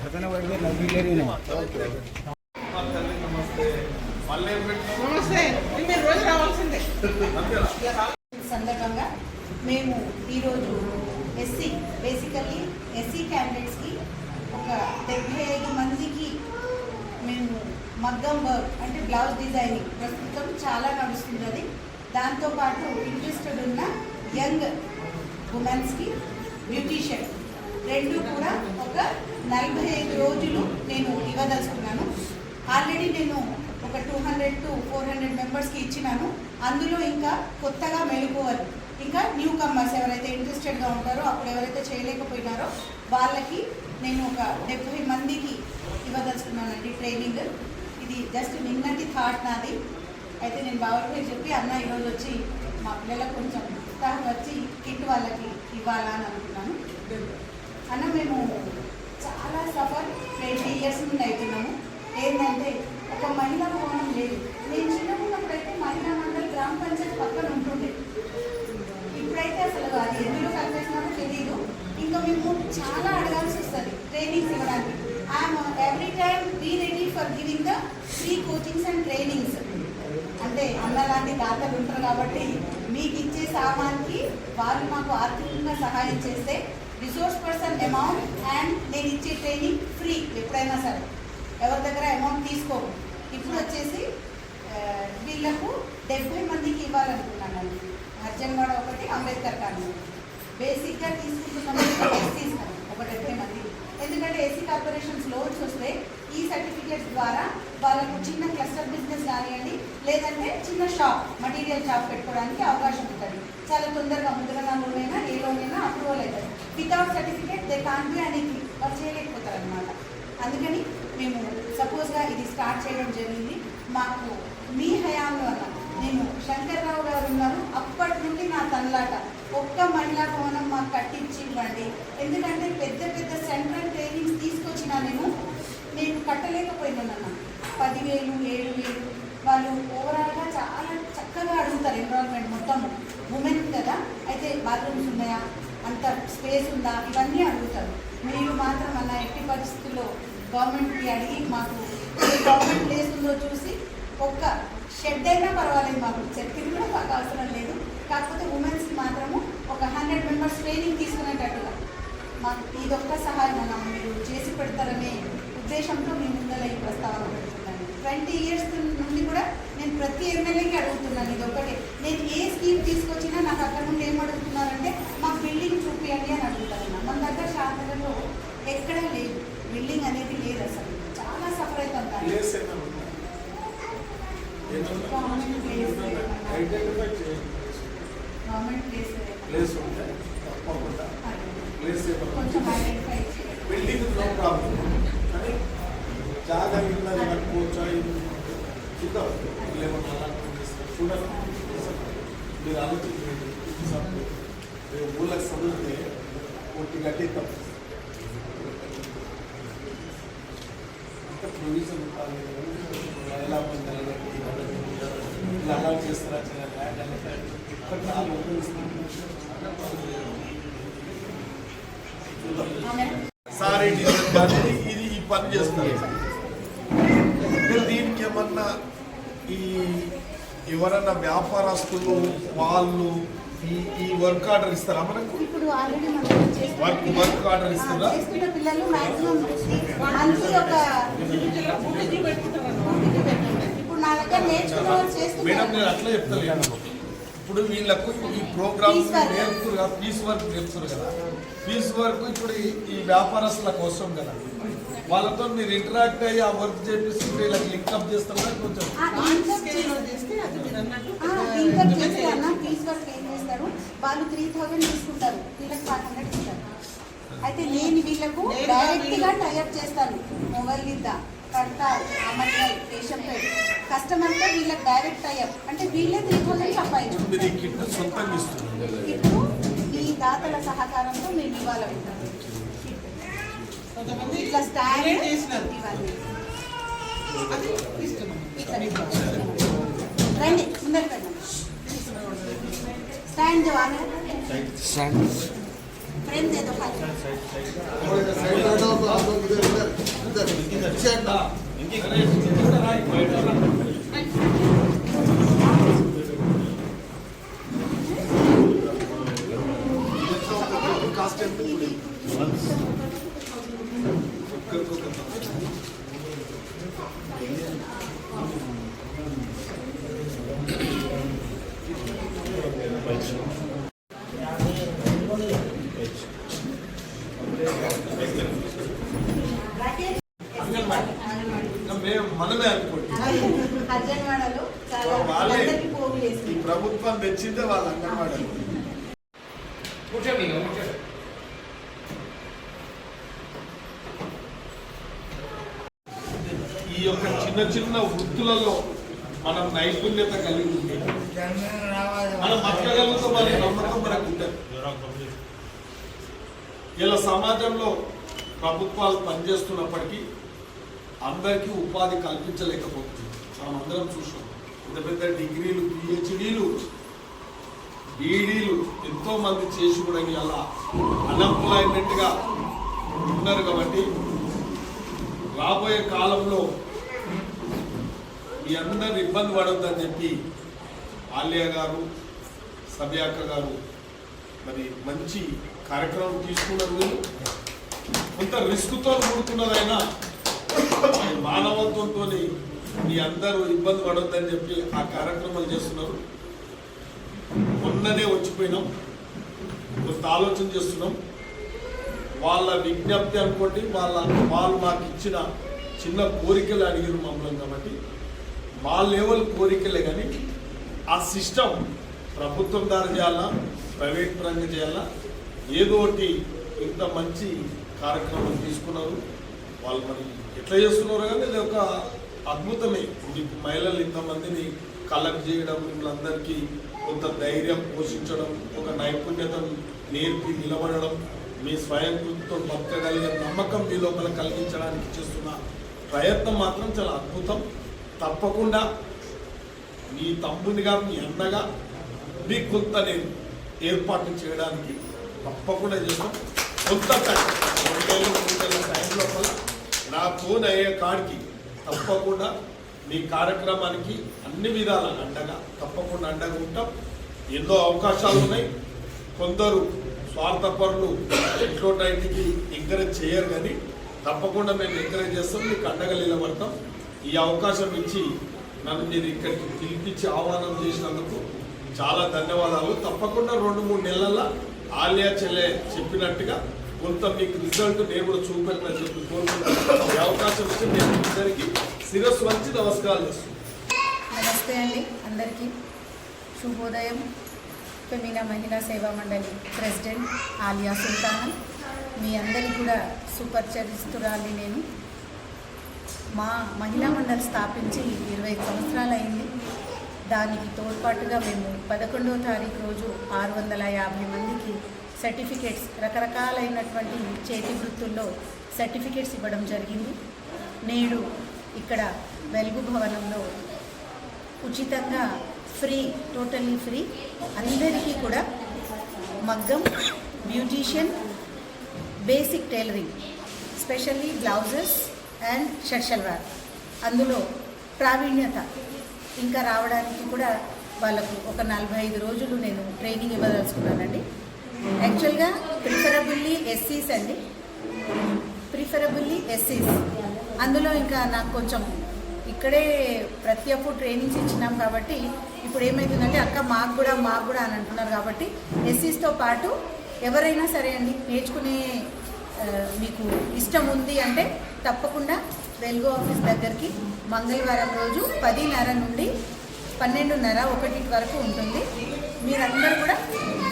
ಘಟನೆವರೆಗೆ ನಂಬಿದ್ದೇನೆ నమస్తే సందర్భంగా మేము ఈరోజు ఎస్సీ బేసికల్లీ ఎస్సీ క్యాండిడేట్స్కి ఒక డెబ్బై ఐదు మందికి మేము మగ్గం వర్క్ అంటే బ్లౌజ్ డిజైనింగ్ ప్రస్తుతం చాలా నడుస్తున్నది. దాంతోపాటు ఇంట్రెస్టెడ్ ఉన్న యంగ్ ఉమెన్స్కి బ్యూటీషియన్ రెండు కూడా ఒక నలభై ఐదు రోజులు నేను ఇవ్వదలుచుకున్నాను. ఆల్రెడీ నేను ఒక two hundred to four hundred మెంబర్స్కి ఇచ్చినాను. అందులో ఇంకా కొత్తగా మెలుకోవాలి ఇంకా న్యూ కమ్మర్స్ ఎవరైతే ఇంట్రెస్టెడ్గా ఉంటారో అప్పుడు ఎవరైతే చేయలేకపోయినారో వాళ్ళకి నేను ఒక డెబ్బై మందికి ఇవ్వదలుచుకున్నానండి ట్రైనింగ్. ఇది జస్ట్ నిన్నటి థాట్ నాది. అయితే నేను బాబుకి చెప్పి అన్న ఈరోజు వచ్చి మా పిల్లలకు కొంచెం ఉత్సాహం వచ్చి కిట్ వాళ్ళకి ఇవ్వాలా అని అన్న మేము చాలా సఫర్ ట్వంటీ ఇయర్స్ నుండి అవుతున్నాము. ఏంటంటే ఒక మహిళా భవనం లేదు. నేను చిన్నప్పుడైతే మహిళా మండలి గ్రామ పంచాయతీ పక్కన ఉంటుండే. ఇప్పుడైతే అసలు అది ఎందులో కలిపేసినారో తెలియదు ఇంకా మేము చాలా అడగాల్సి వస్తుంది ట్రైనింగ్స్ ఇవ్వడానికి. I'm every time be ready for giving the free coachings and trainings అంటే అన్న లాంటి దాతలు ఉంటారు కాబట్టి మీకు ఇచ్చే సామాన్కి వాళ్ళు మాకు ఆర్థికంగా సహాయం చేస్తే రిసోర్స్ పర్సన్ అమౌంట్ అండ్ నేను ఇచ్చే ట్రైనింగ్ ఫ్రీ ఎప్పుడైనా సరే. ఎవరి దగ్గర అమౌంట్ తీసుకోము ఇప్పుడు వచ్చేసి వీళ్ళకు డెబ్బై మందికి ఇవ్వాలనుకున్నాను అర్జన్వాడ ఒకటి అంబేద్కర్ కాలనీ. బేసిక్గా తీసుకుంటున్నాము తీసుకున్నాం ఒక డెబ్బై మంది. ఎందుకంటే ఏసీ కార్పొరేషన్స్ లోన్స్ వస్తే ఈ సర్టిఫికేట్స్ ద్వారా వాళ్ళకు చిన్న క్లస్టర్ బిజినెస్ కానివ్వండి లేదంటే చిన్న షాప్ మటీరియల్ షాప్ పెట్టుకోవడానికి అవకాశం ఉంటుంది. చాలా తొందరగా ముద్రణ లోనైనా a loan without certificate they can be అనేది వాళ్ళు చేయలేకపోతారు అనమాట అందుకని మేము సపోజ్గా ఇది స్టార్ట్ చేయడం జరిగింది. మాకు మీ హయాంలో నేను శంకర్రావు గారు ఉన్నారు. అప్పటి నుండి నా తనలాట ఒక్క మహిళా భవనం మాకు కట్టించి ఇవ్వండి. ఎందుకంటే పెద్ద పెద్ద సెంట్రల్ ట్రైనింగ్స్ తీసుకొచ్చినా నేను నేను కట్టలేకపోయినానన్న. పదివేలు ఏడు వేలు వాళ్ళు ఓవరాల్గా చాలా చక్కగా అడుగుతారు ఎన్విరాన్మెంట్ మొత్తం. ఉమెన్ కదా? అయితే బాత్రూమ్స్ ఉన్నాయా? అంత స్పేస్ ఉందా? ఇవన్నీ అడుగుతారు. మీరు మాత్రం అన్న ఎట్టి పరిస్థితుల్లో గవర్నమెంట్కి అడిగి మాకు ఏ గవర్నమెంట్ ప్లేస్ ఉందో చూసి ఒక్క షెడ్ అయినా పర్వాలేదు మాకు. చెట్టు కూడా మాకు అవసరం లేదు. కాకపోతే ఉమెన్స్కి మాత్రము ఒక హండ్రెడ్ మెంబర్స్ ట్రైనింగ్ తీసుకునేటట్టుగా మాకు ఇదొక్క సహాయం అన్న మీరు చేసి పెడతారనే ఉద్దేశంతో మీ ముందర ఈ ప్రస్తావన పెడుతున్నాను. ట్వంటీ ఇయర్స్ నుండి కూడా నేను ప్రతి ఎమ్మెల్యేకి అడుగుతున్నాను ఇది ఒకటి నేను ఏ స్కీమ్ తీసుకొచ్చినా నాకు అక్కడ నుండి ఏం మాకు బిల్డింగ్ చూపించండి అని అడుగుతారన్న మన దగ్గర శాంతలో ఎక్కడా లేదు బిల్డింగ్ అనేది లేదు అసలు. చాలా సఫర్ బిల్డింగ్ నో ప్రాబ్లం కానీ జాగా ఇల్లు కట్టుకోవచ్చా? చూద్దాం. చూడండి మీరు ఆలోచించండి. ఊళ్ళకి చదివితే ఒకటి కట్టిద్దాం ప్రొవిజన్ ఎలా ఇలా అలా చేస్తారా నాలుగు సారీ ఇది ఈ పని చేస్తారు. మీరు దీనికి ఏమన్నా ఈ ఎవరన్నా వ్యాపారస్తులు వాళ్ళు ఈ ఈ వర్క్ ఆర్డర్ ఇస్తారా మనకు? ఇప్పుడు ఆల్రెడీ మనం వర్క్ వర్క్ ఆర్డర్ ఇస్తారా ఆ, చేస్తున్న పిల్లలు మాక్సిమం మంత్లీ ఒక ఇప్పుడు నా దగ్గర నేర్చుకున్న వాళ్ళు మేడం చేస్తున్నారు నేను అట్లా చెప్తలేను. ఇప్పుడు వీళ్ళకు ఈ ప్రోగ్రామ్. నేర్పురు కదా పీస్ వర్క్ నేర్పురు కదా. పీస్ వర్క్ ఇప్పుడు ఈ- వ్యాపారస్తుల కోసం కదా. వాళ్ళతో మీరు ఇంటరాక్ట్ అయ్యి ఆ వర్క్ చేపిస్తుంటే ఇలా లింకప్ చేస్తారా కొంచెం చేస్తారు వాళ్ళు త్రీ థౌజండ్ తీసుకుంటారు. వీళ్ళకి ఫైవ్ హండ్రెడ్ ఇస్తారు. అయితే నేను వీళ్ళకు నేరుగా డైరెక్ట్గా వీళ్ళు- టైప్ చేస్తాను. మొబైల్ గిద్ద కస్టమర్తో. వీళ్ళకి డైరెక్ట్ టైప్ అంటే వీళ్ళే త్రీ థౌజండ్ సంపాదించు మీరు ఈ కిట్ సొంతంగా ఇస్తున్నారు ఇప్పుడు ఈ దాతల సహకారంతో మేము ఇవ్వాలి కొంతమంది ఇట్లా స్టాండ్ తీసుకున్నాం. రండి ముందరికి साइन जवान है साइन फ्रेम दे दो खाली साइन दो आप लोग इधर इधर इधर इनकी తెచ్చిందే వాళ్ళ అంగన్వాడీ. కూర్చోండి ఈ యొక్క చిన్న చిన్న వృత్తులలో మనం నైపుణ్యత కలిగి ఉంటే మనం అనే నమ్మకం మనకు ఉంటుంది ఇలా సమాజంలో ప్రభుత్వాలు పనిచేస్తున్నప్పటికీ అందరికీ ఉపాధి కల్పించలేకపోతుంది. మనం అందరం చూసాం పెద్ద పెద్ద డిగ్రీలు పిహెచ్డీలు ఈడీలు ఎంతో మంది చేసి కూడా ఇలా అన్ఎంప్లాయ్మెంట్గా ఉన్నారు కాబట్టి రాబోయే కాలంలో మీ అందరు ఇబ్బంది పడొద్దని చెప్పి ఆలియా గారు సభ్యాక గారు మరి మంచి కార్యక్రమం తీసుకున్నారు కొంత రిస్క్తో కూడుకున్నదైనా మానవత్వంతో మీ అందరూ ఇబ్బంది పడొద్దని చెప్పి ఆ కార్యక్రమాలు చేస్తున్నారు. మొన్ననే వచ్చిపోయినాం. కొంత ఆలోచన చేస్తున్నాం. వాళ్ళ విజ్ఞప్తి అనుకోండి వాళ్ళ వాళ్ళు మాకు ఇచ్చిన చిన్న కోరికలు అడిగిరు మమ్మల్ని కాబట్టి మా లెవెల్ కోరికలే కానీ ఆ సిస్టమ్ ప్రభుత్వం ద్వారా చేయాలా ప్రైవేట్ పరంగా చేయాలా ఏదో ఒకటి ఇంత మంచి కార్యక్రమం తీసుకున్నారు. వాళ్ళు మరి ఎట్లా చేస్తున్నారు కానీ ఇది ఒక అద్భుతమే. ఇది మహిళలు ఇంతమందిని కలెక్ట్ చేయడం వీళ్ళందరికీ కొంత ధైర్యం పోషించడం ఒక నైపుణ్యతను నేర్పి నిలబడడం మీ స్వయం కృతితో బతకగలిగే నమ్మకం మీ లోపల కలిగించడానికి చేస్తున్న ప్రయత్నం మాత్రం చాలా అద్భుతం. తప్పకుండా మీ తమ్మునిగా మీ అన్నగా మీ కొంత నేను ఏర్పాటు చేయడానికి తప్పకుండా చేస్తాం. కొంత టైం రెండేళ్ళు మూడేళ్ళ టైం లోపల నా ఫోన్ అయ్యే కాడికి తప్పకుండా మీ కార్యక్రమానికి అన్ని విధాల అండగా తప్పకుండా అండగా ఉంటాం. ఎన్నో అవకాశాలు ఉన్నాయి. కొందరు స్వార్థపరులు ఇంట్లో టైంకి ఎంకరేజ్ చేయరు కానీ తప్పకుండా మేము ఎంకరేజ్ చేస్తాం మీకు అండగా నిలబడతాం. ఈ అవకాశం ఇచ్చి నన్ను మీరు ఇక్కడికి పిలిపించి ఆహ్వానం చేసినందుకు చాలా ధన్యవాదాలు. తప్పకుండా రెండు మూడు నెలల్లో ఆలియా చెల్లె చెప్పినట్టుగా కొంత మీకు రిజల్ట్ నేను కూడా చూపెట్టని చెప్పి కోరుకుంటున్నాను. ఈ అవకాశం ఇచ్చి నేను ఇద్దరికి శిరస్సు వంచి నమస్కారాలు నమస్తే అండి. అందరికీ శుభోదయం. ఫెమినా మహిళా సేవా మండలి ప్రెసిడెంట్ ఆలియా సుల్తానా. మీ అందరికీ కూడా సుపరిచరిస్తురాలి నేను. మా మహిళా మండలి స్థాపించి ఇరవై సంవత్సరాలు అయింది దానికి తోడ్పాటుగా మేము పదకొండవ తారీఖు రోజు ఆరు వందల యాభై మందికి సర్టిఫికేట్స్ రకరకాలైనటువంటి చేతి వృత్తుల్లో సర్టిఫికేట్స్ ఇవ్వడం జరిగింది. నేడు ఇక్కడ వెలుగు భవనంలో ఉచితంగా ఫ్రీ టోటల్లీ ఫ్రీ అందరికీ కూడా మగ్గం beautician basic tailoring specially blouses and shirt shalwar అందులో ప్రావీణ్యత ఇంకా రావడానికి కూడా వాళ్ళకు ఒక నలభై ఐదు రోజులు నేను ట్రైనింగ్ ఇవ్వదలుచుకున్నానండి. యాక్చువల్గా ప్రిఫరబుల్లీ ఎస్సీస్ అండి. ప్రిఫరబుల్లీ ఎస్సీస్. అందులో ఇంకా నాకు కొంచెం ఇక్కడే ప్రతి ఒక్క ట్రైనింగ్స్ ఇచ్చినాం కాబట్టి ఇప్పుడు ఏమవుతుందంటే అక్క మాకు కూడా మాకు కూడా అని అంటున్నారు కాబట్టి ఎస్సీస్తో పాటు ఎవరైనా సరే అండి నేర్చుకునే మీకు ఇష్టం ఉంది అంటే తప్పకుండా వెల్గో ఆఫీస్ దగ్గరికి మంగళవారం రోజు పదిన్నర నుండి పన్నెండున్నర ఒకటి వరకు ఉంటుంది. మీరందరూ కూడా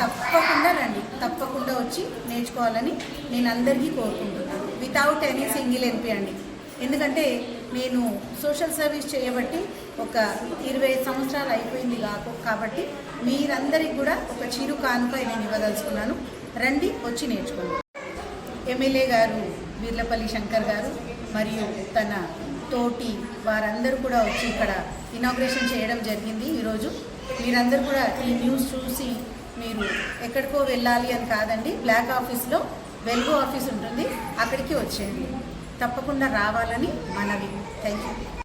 తప్పకుండా రండి తప్పకుండా వచ్చి నేర్చుకోవాలని నేను అందరికీ కోరుకుంటున్నాను. వితౌట్ ఎనీ సింగిల్ ఎంపీ అండి. ఎందుకంటే నేను సోషల్ సర్వీస్ చేయబట్టి ఒక ఇరవై సంవత్సరాలు అయిపోయింది కాకు కాబట్టి మీరందరికీ కూడా ఒక చిరు కానుక నేను ఇవ్వదలుచుకున్నాను. రండి వచ్చి నేర్చుకోండి ఎమ్మెల్యే గారు వీర్లపల్లి శంకర్ గారు మరియు తన తోటి వారందరూ కూడా వచ్చి ఇక్కడ ఇనాగ్రేషన్ చేయడం జరిగింది ఈరోజు. మీరందరూ కూడా ఈ న్యూస్ చూసి మీరు ఎక్కడికో వెళ్ళాలి అని కాదండి బ్లాక్ ఆఫీస్లో వెల్గో ఆఫీస్ ఉంటుంది అక్కడికి వచ్చేయండి. తప్పకుండా రావాలని మనవి. Thank you